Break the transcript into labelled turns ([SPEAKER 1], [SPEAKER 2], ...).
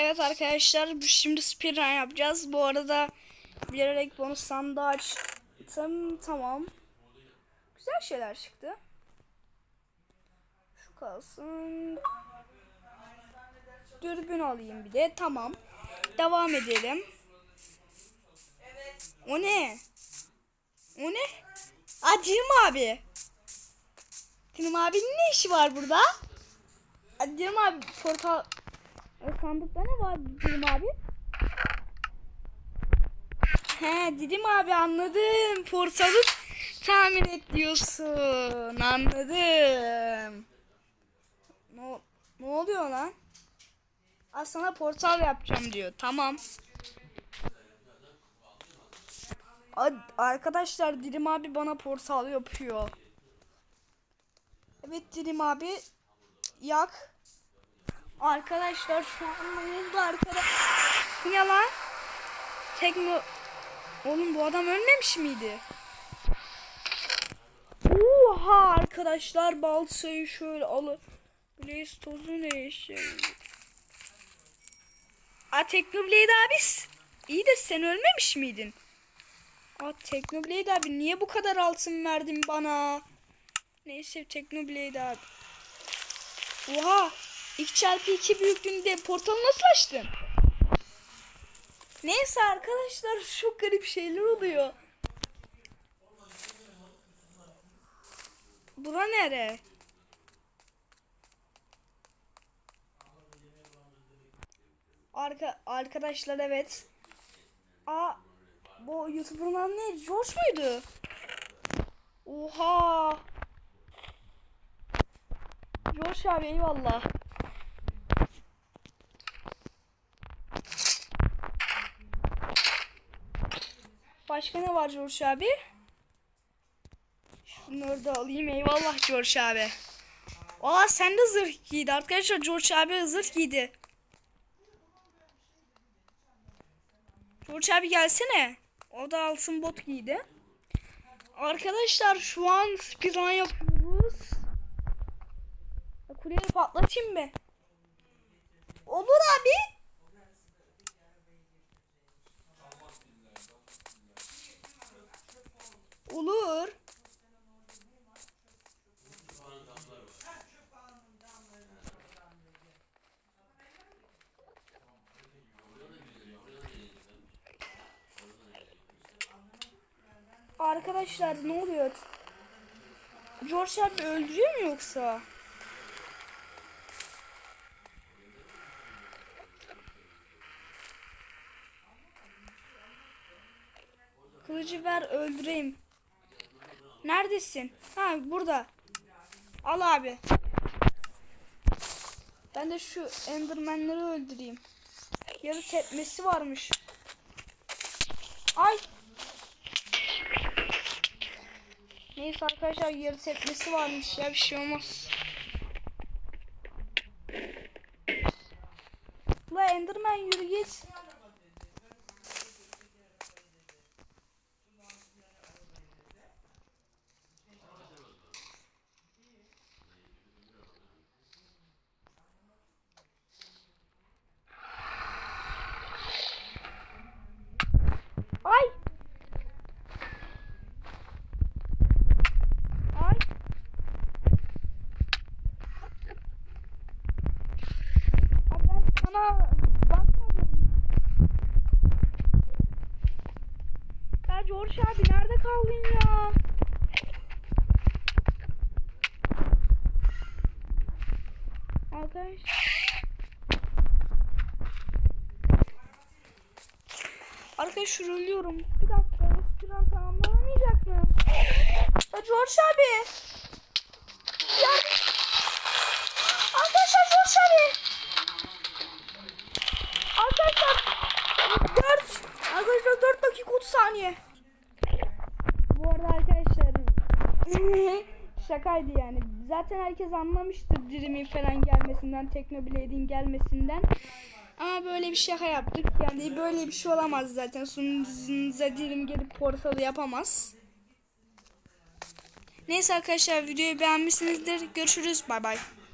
[SPEAKER 1] Evet arkadaşlar şimdi speedrun yapacağız. Bu arada bilerek bonus sandığı açtım. Tamam. Güzel şeyler çıktı. Şu kalsın. Dürbün alayım bir de. Tamam. Devam edelim. O ne? O ne? Dilim abi. Dilim abinin ne işi var burada? Dilim abi portal e, sandıkta ne var Dilim abi? He Dilim abi anladım. Portalı tamir et diyorsun. Anladım. Ne, ne oluyor lan? Sana portal yapacağım diyor. Tamam. Ad- Arkadaşlar Dilim abi bana portal yapıyor. Evet Dilim abi yak. Arkadaşlar şu an ne oldu arkada? Bu lan? Tekno... Oğlum bu adam ölmemiş miydi? Oha arkadaşlar balsayı şöyle alı. Blaze tozu ne işe? Aa Teknoblade abi iyi de sen ölmemiş miydin? Aa Teknoblade abi niye bu kadar altın verdin bana? Neyse Teknoblade abi. Oha 2 çarpı 2 büyüklüğünde portalı nasıl açtın? Neyse arkadaşlar çok garip şeyler oluyor. Bura nere? Arka, arkadaşlar evet. Aa bu YouTuber'ın adı ne? George muydu? Oha. George abi eyvallah. Başka ne var George abi? Şunları da alayım eyvallah George abi. Aa sen de zırh giydi arkadaşlar George abi zırh giydi. George abi gelsene. O da altın bot giydi. Arkadaşlar şu an speedrun yapıyoruz. Kuleyi patlatayım mı? Olur abi. Olur. Arkadaşlar ne oluyor? George abi öldürüyor mu yoksa? Kılıcı ver öldüreyim. Neredesin? Ha burada. Al abi. Ben de şu endermenleri öldüreyim. Yarı tepmesi varmış. Ay. Neyse arkadaşlar yarı tepmesi varmış ya bir şey olmaz. La Enderman yürü git. Ay. Ay. Abi ben sana bakmadım. Abi nerede kaldın ya? Arkadaş. Arkadaş ölüyorum. Bir dakika. Restoran tamamlamayacak mı? Ya George abi. Ya. Arkadaşlar George abi. Arkadaşlar 4 Arkadaşlar 4 dakika 30 saniye. Bu arada arkadaşlar şakaydı yani. Zaten herkes anlamıştır Dream'in falan gelmesinden, Technoblade'in gelmesinden. Ama böyle bir şaka yaptık. Yani böyle bir şey olamaz zaten. Sunucunuza Dream gelip portalı yapamaz. Neyse arkadaşlar videoyu beğenmişsinizdir. Görüşürüz. Bay bay.